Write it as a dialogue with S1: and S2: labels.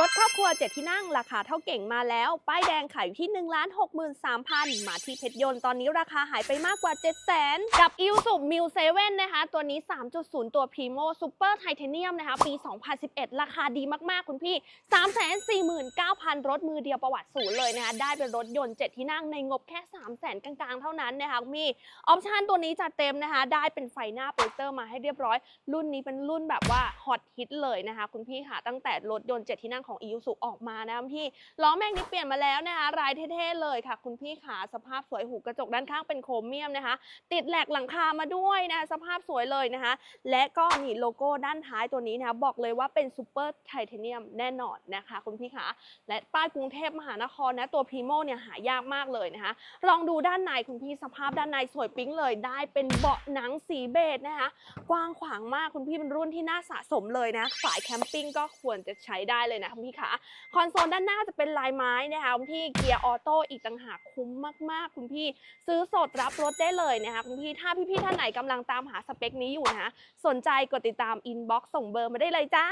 S1: รถครอบครัวเจ็ดที่นั่งราคาเท่าเก่งมาแล้ว ป้ายแดงขายอยู่ที่1นึ่งล้านหกหมื่นสามพันมาที่เพชรยนต์ตอนนี้ราคาหายไปมากกว่า 7 0 0 0 0 0 กับอิ s สุบมิวเซเว่นนะคะ ตัวนี้ 3.0 ตัวพรีโมซูเปอร์ไทเทเนียมนะคะ ปี 2011 ราคาดีมาก ๆ คุณพี่ 349,000 รถมือเดียวประวัติศูนย์เลยนะคะ ได้เป็นรถยนต์ 7 ที่นั่งในงบแค่ 3 0 0 0 0 0 กลาง ๆ เท่านั้นนะคะมีออปชันตัวนี้จัดเต็มนะคะ ได้เป็นไฟหน้าโปรคเตอร์มาให้เรียบร้อย รุ่นนี้เป็นรุ่นแบบว่าฮอตฮิตเลยนะคะคุณพี่ค่ะตั้งแต่รถยนต์7ที่นั่งของ i ิ s u ออกมานะคุณพี่ล้อแม็กนี่เปลี่ยนมาแล้วนะคะรายเท่ๆเลยค่ะ คุณพี่ขาสภาพสวยหูกระจกด้านข้างเป็นโครเมียมนะคะ ติดแหลกหลังคามาด้วยนะคะสภาพสวยเลยนะคะ และก็นี่โลโก้ด้านท้ายตัวนี้นะคะบอกเลยว่าเป็นซูเปอร์ไทเทเนียมแน่นอนนะคะ คุณพี่ขาและป้ายกรุงเทพมหานครนะตัวพรีโมเนี่ยหายากมากเลยนะคะ ลองดูด้านในคุณพี่สภาพด้านในสวยปิ๊งเลยได้เป็นเบาะหนังสีเบจนะคะ กว้างขวางมากคุณพี่เป็นรุ่นที่น่าสะสมเลยนะสายแคมปิ้งก็ควรจะใช้ได้เลยนะคุณพี่คะคอนโซลด้านหน้าจะเป็นลายไม้นะคะคุณพี่เกียร์ออโต้อีกต่างหากคุ้มมากๆ คุณพี่ซื้อสดรับรถได้เลยนะคะคุณพี่ถ้าพี่ๆท่านไหนกำลังตามหาสเปคนี้อยู่นะสนใจกดติดตามอินบ็อกซ์ส่งเบอร์มาได้เลยจ้า